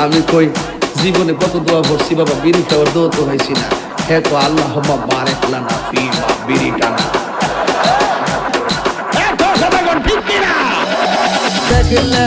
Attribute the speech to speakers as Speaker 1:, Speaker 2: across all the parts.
Speaker 1: আমি কই জীবনে কত দোয়া করছি বাবা বিড়ি খাওয়ার দোয়া তো হয়েছি না। হ্যাঁ তো আল্লাহ বারেক লানা ফি বা বিড়ি টানা
Speaker 2: দেখলে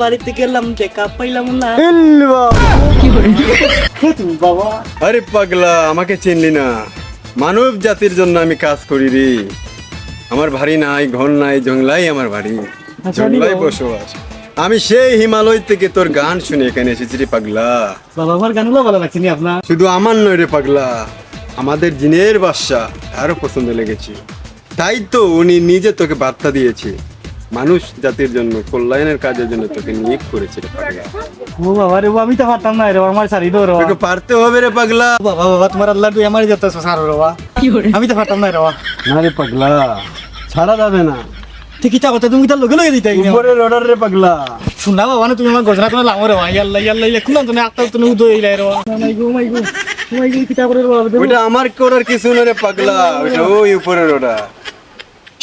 Speaker 3: বাড়িতে গেলাম দেখা পাইলাম না। বাবা।
Speaker 4: আরে পাগলা আমাকে চিনলি না। মানব জাতির জন্য আমি কাজ করি রে। আমার ভারী নাই ঘর নাই জংলাই আমার ভারী জংলাই বসবাস। আমি সেই হিমালয় থেকে তোর গান শুনে এখানে এসেছি রে পাগলা।
Speaker 3: বাবা আমার গানগুলো ভালো লাগছে নি আপনার?
Speaker 4: শুধু আমার নয় রে পাগলা আমাদের জিনের বাদশা আরও পছন্দ লেগেছে। তাই তো উনি নিজে তোকে বার্তা দিয়েছে। মানুষ জাতির জন্য কল্যাণের কাজের জন্য তোকে নিয়োগ করেছে পাগলা।
Speaker 3: ও বাবা রে আমি তো পারতাম না রে আমার সারি দো রে
Speaker 4: তোকে পারতে হবে রে পাগলা।
Speaker 3: বাবা বাবা তোমার আল্লাহ তুই আমার যেতে সারো রে বাবা। আমি তো পারতাম না রে বাবা।
Speaker 4: না রে পাগলা ছাড়া যাবে না।
Speaker 3: তুই কি কথা তুমি তার লগে লগে দিতে
Speaker 4: উপরের অর্ডার রে পাগলা।
Speaker 3: শুনা বাবা না তুমি আমার গজনা কোনো লামো রে ইয়াল্লা ইয়াল্লা ইয়া কুলাম তুমি আত্মা তুমি উদয় ইলাই রে বাবা। মাই গো মাই গো মাই গো কিতা করে রে বাবা
Speaker 4: আমার করার কিছু না রে পাগলা? ওইটা ওই উপরের অর্ডার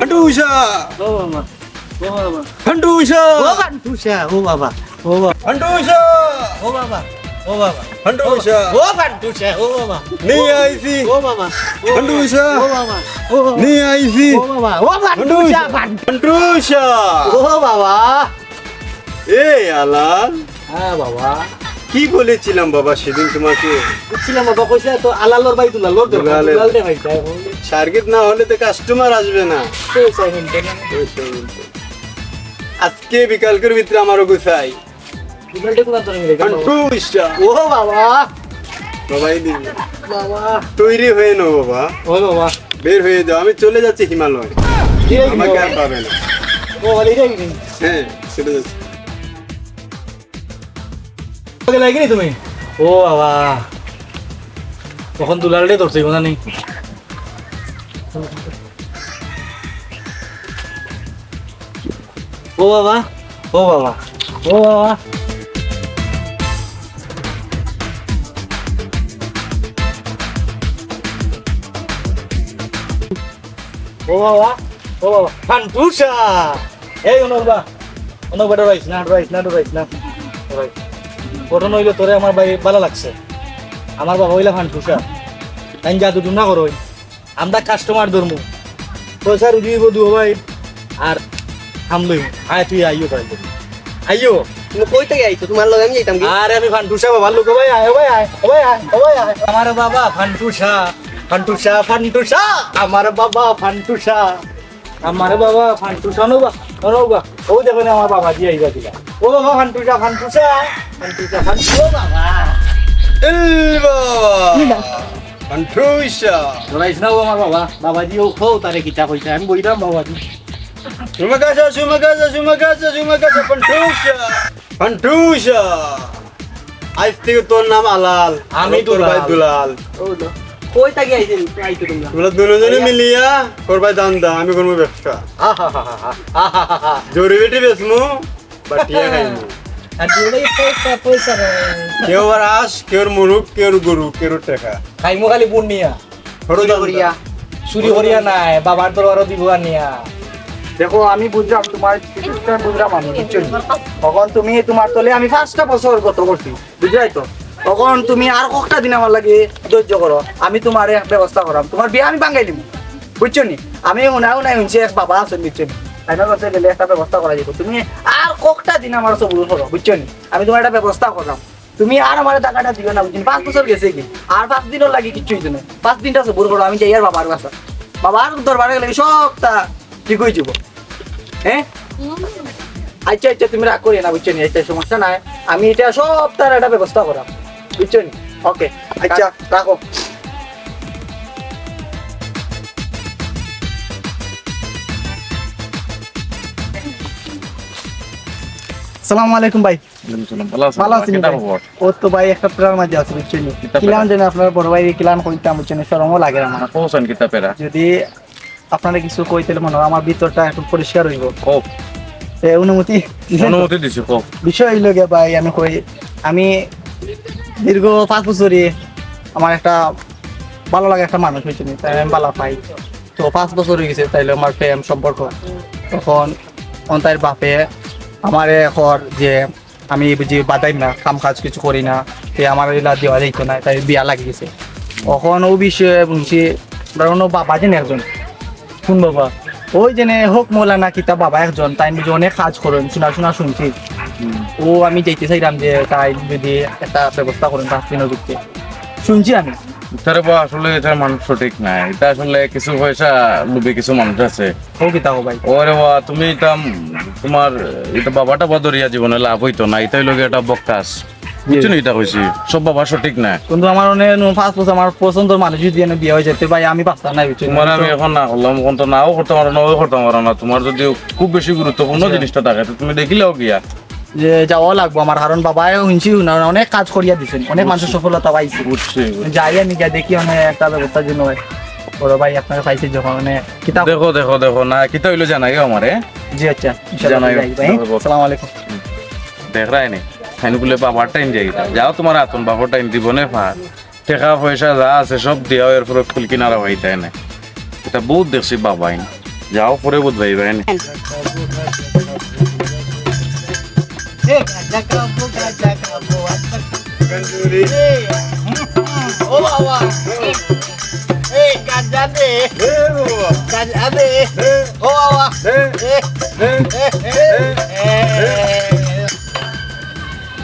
Speaker 3: ও
Speaker 4: পান্টুশা
Speaker 3: ও বাবা ও বাবা
Speaker 4: পান্টুশা
Speaker 3: ও বান্টুসা ও বাবা ও বাবা
Speaker 4: পান্টুশা
Speaker 3: ও বাবা ও বাবা
Speaker 4: পান্টুশা
Speaker 3: ও বান্টুসা ও বাবা
Speaker 4: নিয়ে আইছি
Speaker 3: ও বাবা
Speaker 4: পান্টুশা
Speaker 3: ও বাবা ও বাবা
Speaker 4: নিয়ে আইছি
Speaker 3: ও বাবা ও বান্টুসা
Speaker 4: পান্টুশা
Speaker 3: ও বাবা
Speaker 4: এই আলাল
Speaker 3: হ্যাঁ বাবা
Speaker 4: কি বলেছিলাম বাবা সেদিন তোমাকে?
Speaker 3: বুঝছিলাম বাবা কইছে তো আলালোর বাই তুলা লোর। দুলাল দে ভাই
Speaker 4: সার্কিট না হলে তো কাস্টমার আসবে না। আজকে বিকালকের ভিতরে আমারও গুছাই।
Speaker 3: ও বাবা!
Speaker 4: বাবাই দিবি
Speaker 3: বাবা!
Speaker 4: তৈরি হয়ে নো বাবা।
Speaker 3: ও বাবা!
Speaker 4: বের হয়ে যাও আমি চলে যাচ্ছি হিমালয়। আমাকে আর পাবে না।
Speaker 3: ও বলে যাই নি
Speaker 4: হ্যাঁ চলে যাচ্ছি।
Speaker 3: আগে লাগি তুমি? ও বাবা। তখন দুলালটাই ধরছে কোনা নেই ও বাবা ও বাবা ও বাবা। ও বাবা ও বাবা। ফান্টুসা এই অনবা অনবা ডরাইস না ডরাইস না ডরাইস না। ঘটনা হইল তোরে আমার ভাই ভালো লাগছে। আমার বাবা হইলা ফান্টুসা তাই জাদু না করো আমরা কাস্টমার ধরমু। পয়সা রুজি বধু ভাই আর থামলই আয় তুই আইও ভাই আইও।
Speaker 5: তুমি কই থেকে আইছো? তোমার লগে আমি যাইতাম
Speaker 3: আরে আমি ফান্টুসা বাবা লোক ভাই আয় ভাই আয় ভাই আয় ভাই আয়। আমার বাবা ফান্টুসা ফান্টুসা ফান্টুসা আমার বাবা ফান্টুসা আমার বাবা ফান্টুসা নো বা ও দেখো না আমার বাবা দিয়ে আইবা দিলা। ও বাবা ফান্টুসা ফান্টুসা ফান্টুসা ফান্টু ও বাবা
Speaker 4: এই বাবা পান্টুশা
Speaker 3: ধরাইছ না ও আমার বাবা? বাবাজি ও খো তারে কিতা কইতা আমি বইরাম বাবাজি
Speaker 4: Sumagasa, sumagasa, sumagasa, sumagasa, Pantusha! Pantusha! আজ থেকে তোর নাম আলাল
Speaker 3: আমি
Speaker 4: তোর ভাই
Speaker 3: দুলাল।
Speaker 4: দুলাল।
Speaker 5: কই থেকে আইছেন আইছো তোমরা
Speaker 4: তোমরা দুজনে মিলিয়া করবাই দান দা আমি করব ব্যবসা। জোরে বেটি বেসমু বাটিয়া খাইমু।
Speaker 3: আর তুই পয়সা পয়সা
Speaker 4: কেউ আর আস কেউ মুরুক কেউ গরু কেউ টাকা।
Speaker 3: খাইমু খালি বুনিয়া
Speaker 4: সরো
Speaker 5: করিয়া।
Speaker 3: চুরি করিয়া নাই বাবার আরও দিব নিয়া। দেখো আমি বুঝলাম তোমার সিস্টেম বুঝলাম আমি তখন তুমি তোমার তলে আমি পাঁচটা বছর গত করছি বুঝলাই তো? তখন তুমি আর কটা দিন আমার লাগে ধৈর্য করো। আমি তোমার ব্যবস্থা করাম। তোমার বিয়ে আমি বাঙ্গাই দিব। বুঝছ নি? আমি উনাও নাই শুনছি এক বাবা আছেন বুঝছ নি আমি কাছে গেলে একটা ব্যবস্থা করা যাব তুমি আর কটা দিন আমার সব করো বুঝছ নি? আমি তোমার একটা ব্যবস্থা করলাম
Speaker 6: তুমি আর আমার টাকাটা দিও না বুঝছেন পাঁচ বছর গেছে কি? আর পাঁচ দিনও লাগে কিচ্ছু হইতো না পাঁচ দিনটা বুড়ো বড় আমি যাই আর বাবার বাসা বাবার দরবারে গেলে সবটা ঠিক হয়ে যাব। হ্যাঁ আচ্ছা আচ্ছা তুমি রাগ করি না, বুঝছ নি? এটা সমস্যা নাই। আমি এটা সব তার একটা ব্যবস্থা করাম। বুঝছ নি ওকে আচ্ছা রাখো সালামু আলাইকুম ভাই। ভালো আছেন? ও তো ভাই একটা প্রাণ মাঝে আছে বুঝছেন কিলান জানি আপনার বড় ভাই কিলান কইতাম বুঝছেন নি? শরমও লাগে আমার।
Speaker 3: পৌঁছান কিতা পেরা?
Speaker 6: যদি আপনারা কিছু কইতে মনে হয় আমার ভিতরটা একটু পরিষ্কার হইব।
Speaker 3: খুব
Speaker 6: অনুমতি
Speaker 3: অনুমতি দিছি খুব
Speaker 6: বিষয় হইল ভাই আমি কই আমি দীর্ঘ পাঁচ বছরই আমার একটা ভালো লাগে একটা মানুষ হয়েছে নি, তাই আমি ভালো পাই। তো পাঁচ বছর হয়ে গেছে তাইলে আমার প্রেম সম্পর্ক। তখন অন্তার বাপে আমার এখন যে আমি বুঝি বাদাই না কাম কাজ কিছু করি না তে আমার এলা দেওয়া যাইতো না তাই বিয়া লাগি গেছে। তখন ও বিষয়ে বলছি ধরুন বাবা যেন একজন কোন বাবা? ওই জেনে হোক মোলা মৌলানা কিতা বাবা একজন তাই বুঝি অনেক কাজ করেন শোনা শোনা শুনছি। ও আমি যাইতে চাইলাম যে তাই যদি একটা ব্যবস্থা করেন পাঁচ দিনের যুক্তি শুনছি আমি।
Speaker 7: তারে বা আসলে এটা মানুষ সঠিক নাই। এটা আসলে কিছু পয়সা লুবে কিছু মানুষ আছে।
Speaker 6: ও কিতা হো ভাই?
Speaker 7: ওরে বা তুমি এটা তোমার এটা বাবাটা বা দরিয়া জীবনে লাভ হইতো না। এটাই লগে একটা বক্তাস। বুঝছ নি এটা কইছি? সব বাবা সঠিক না।
Speaker 6: কিন্তু আমার অনেক পাঁচ বছর আমার পছন্দের মানুষ যদি এনে বিয়ে হয়ে যেতে ভাই আমি পাঁচটা নাই বুঝছি
Speaker 7: তোমার আমি এখন না করলাম এখন তো নাও করতে পারো নাও করতে পারো না। তোমার যদি খুব বেশি গুরুত্বপূর্ণ জিনিসটা থাকে তুমি দেখিলেও গিয়া।
Speaker 6: যে যাওয়া লাগবো আমার কারণ বাবাই শুনছি না অনেক কাজ করিয়া দিছেন অনেক মানুষের সফলতা পাইছে।
Speaker 7: বুঝছি
Speaker 6: যাই আমি গিয়া দেখি অনেক একটা ব্যবস্থার জন্য বড় ভাই আপনাকে পাইছে যখন মানে কিতাব
Speaker 7: দেখো দেখো দেখো না কিতা হইল জানাই আমারে।
Speaker 6: জি আচ্ছা ভাই। আসসালামু আলাইকুম।
Speaker 7: দেখ রায় নি খাইনি বলে বাবার টাইম যাই যাও তোমার আতন বাবার টাইম দিব নে ফার টাকা পয়সা যা আছে সব দিয়াও এর পরে ফুল কিনারা হইতে না। এটা বহুত দেখছি বাবাই যাও পরে বুধ ভাই ভাই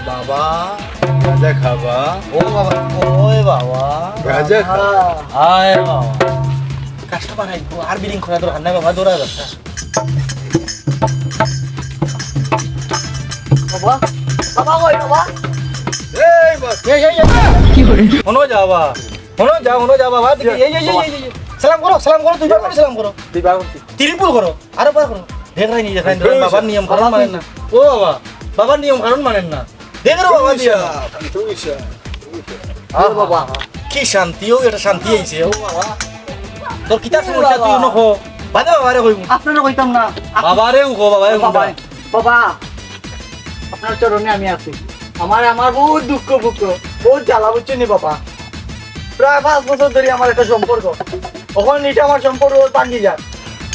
Speaker 4: বাবা গাঁজা খাবা
Speaker 3: ও বাবা ওই বাবা
Speaker 4: গাঁজা খা
Speaker 3: আয় বাবা কাস্টমার আইবো আর বিলিং করা দরকার নাই বাবা দৌড়া যাচ্ছে কি করে হনো যা বাবা হনো যা হনো যা বাবা দেখি এই এই এই এই সালাম করো সালাম করো দুইবার করে সালাম করো।
Speaker 6: দুইবার করছি
Speaker 3: করো আরও বার করো। দেখাই নি দেখাই বাবার নিয়ম কারণ মানেন না। ও বাবা বাবার নিয়ম কারণ মানেন না। দেখো বাবা দিয়া।
Speaker 6: আর বাবা
Speaker 3: কি শান্তি ও এটা শান্তি আইছে ও বাবা। তোর কিতা সমস্যা তুই নখো বাদে বাবারে কইব
Speaker 6: আপনারা কইতাম না।
Speaker 3: বাবারে উখো বাবারে
Speaker 6: বাবা। আপনার চরণে আমি আছি। আমার আমার বহুত দুঃখ বুক বহুত জ্বালা বুঝছেন নি বাবা? প্রায় পাঁচ বছর ধরে আমার একটা সম্পর্ক। ওখানে এটা আমার সম্পর্ক ভাঙ্গি যায়।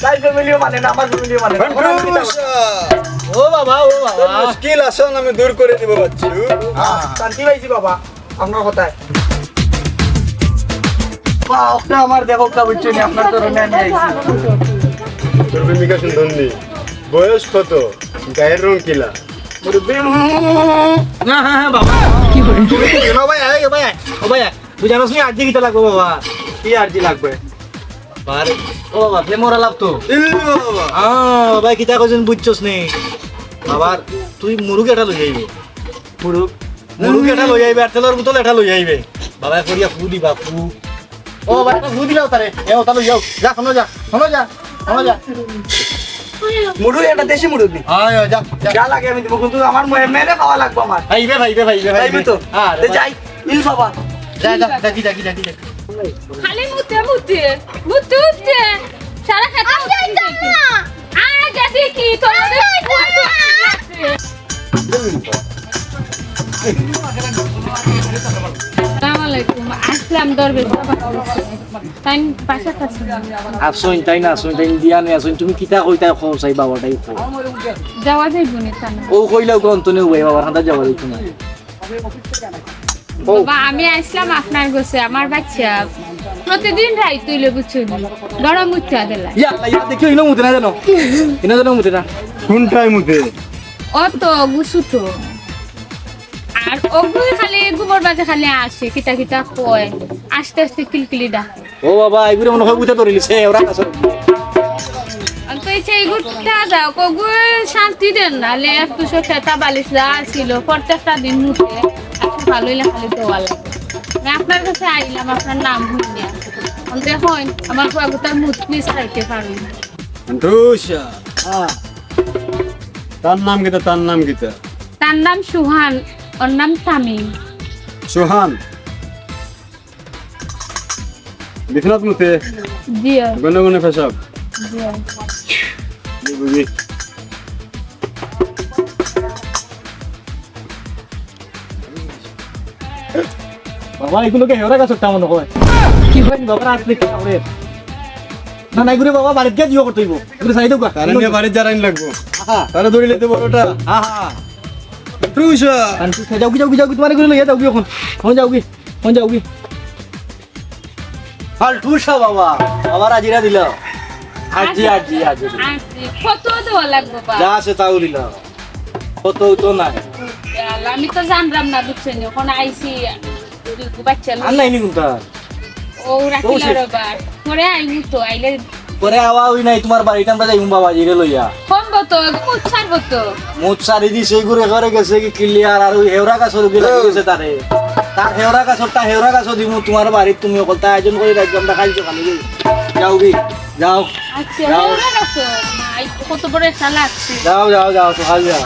Speaker 6: তাই ফ্যামিলিও মানে না আমার ফ্যামিলিও মানে না।
Speaker 3: ও বাবা ও বাবা।
Speaker 4: মুশকিল আসন আমি দূর করে দিব বাচ্চু।
Speaker 6: শান্তি পাইছি বাবা আপনার কথায়। আমার দেখো কা বুঝছেন নি, আপনার চরণে আমি আইছি।
Speaker 4: তোর প্রেমিকা সুন্দর বয়স কত? গায়ের রং কিলা?
Speaker 3: না হ্যাঁ হ্যাঁ বাবা কি করে ও ভাই আয় ভাই ও ভাই তুই জানোস নি আরজি কিটা বাবা
Speaker 6: কি আরজি লাগবে
Speaker 3: বারে ও বাবা প্রেমরা লাভ তো
Speaker 4: বাবা
Speaker 3: ভাই কিতা কইছেন বুঝছস নি বাবার তুই মুরুগ এটা লই আইবে
Speaker 6: পুরুষ
Speaker 3: মুরুগ এটা লই আইবে আর তেলের বোতল এটা লই আইবে বাবা করিয়া ফু দিবা ফু ও ভাই ফু দিলাও তারে এ ওটা লই যাও যা শোনো যা শোনো যা শোনো যা
Speaker 6: মুরুগ একটা দেশি মুরুগ নি।
Speaker 3: আয় আয়, যা যা।
Speaker 6: যা লাগে আমি দিব কিন্তু আমার মেরে খাওয়া লাগবে আমার।
Speaker 3: ভাইবে ভাইবে ভাইবে
Speaker 6: যাইবি তো?
Speaker 3: হ্যাঁ
Speaker 6: যাই ইল বাবা
Speaker 3: যা যা দেখি দেখি দেখি দেখি।
Speaker 8: খালি মুতে মুতে মুতে মুতে। সারা খেতে আমি যাইতাম না। আগে দেখি তোমাদের আসসালামু আলাইকুম। আসলাম তাই পাশা কাছে
Speaker 6: আসুন তাই না আসুন তাই দিয়া আসুন। তুমি কিতা কইতা চাই বাবাটাই
Speaker 8: যাওয়া যাইব নি তা
Speaker 6: ও কইলাও কোন হাঁটা যাওয়া না
Speaker 8: বাবা আমি আসলাম আপনার গোছে আমার বাচ্চা। প্রতিদিন রাই তুইলে বুঝছুন? গরম উঠতে দিলা
Speaker 6: ইয়া ইয়া দেখিও ইনো মুতে না জানো? ইনো জানো মুতে না?
Speaker 4: কোনটাই মুতে?
Speaker 8: অত আর ওগুই খালি গোবর বাজে খালি আসে কিতা কিতা কয়। আস্তে আস্তে কিলকিলি ডাকে।
Speaker 3: ও বাবা এগুলো মনে হয় বুঝতে ওরা
Speaker 8: যাও কগু শান্তি দেন না লে একটু খেতা বালিশ যা ছিল প্রত্যেকটা দিন মুখে একটু ভালোই খালি দেওয়া লাগে। আপনার কাছে আইলাম আপনার নাম আমার মুখ খাইতে পারুন
Speaker 4: তার নাম তার নাম কিতা?
Speaker 8: তার নাম সুহান। ওর নাম তামিম।
Speaker 4: সোহান। বিশ্বনাথ মুতে
Speaker 8: জিও
Speaker 4: গনে গনে বুঝি
Speaker 3: বাবা এগুলোকে হেওরা কাছে তেমন হয় কি হয় বাবা আসলে কি হবে না না এগুলো বাবা বাড়িতে গিয়ে জিও করতে হইব এগুলো সাইড হোক
Speaker 4: তারা নিয়ে বাড়ির জারাইন লাগবো
Speaker 3: হ্যাঁ
Speaker 4: তারা ধরে লেতে বড়টা
Speaker 3: হ্যাঁ কি যাও কি যাও কি তোমার এগুলো লইয়া যাও কি এখন। এখন যাও কি এখন যাও কি ফালটুসা বাবা আবার আজিরা দিল। আজি আজি আজি
Speaker 8: কত দেওয়া লাগবে বা
Speaker 3: যা আছে তাও দিল। কত তো নাই।
Speaker 8: আল্লাহ, আমি তো জানলাম না বুঝছেন এখন আইসি বাচ্চা
Speaker 3: আর নাই নি কোনটা?
Speaker 8: ও রাখিল রবার। পরে আইমু তো আইলে
Speaker 3: পরে আওয়া ওই নাই তোমার বাড়িতে আমরা যাইম বাবা জিরে লইয়া।
Speaker 8: কমবো তো উৎসারবো তো
Speaker 3: মুখ সারি দি সেই ঘুরে ঘরে গেছে কি ক্লিয়ার আর ওই হেওরা গাছর উঠে লাগি গেছে তারে। তার হেওরা গাছরটা হেওরা গাছ দিমু তোমার বাড়িত তুমি অকল তাই আয়োজন করে রাখবে আমরা খাইছো খালি যাও কি যাও।
Speaker 8: আচ্ছা
Speaker 3: যাও।
Speaker 8: হেওরা গেছো মাই কত বড় লাগছে
Speaker 3: যাও যাও যাও সকাল যাও।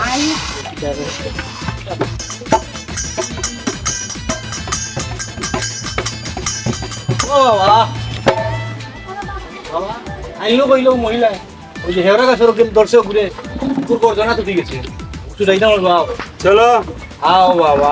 Speaker 3: ও বাবা। বাবা। আইলো কইল মহিলা ওই যে হেওড়া গাছের দর্শক ঘুরে কুকুর গর্জনা তো ঠিক আছে। তুই যাই না বাবা
Speaker 4: চলো।
Speaker 3: আও বাবা।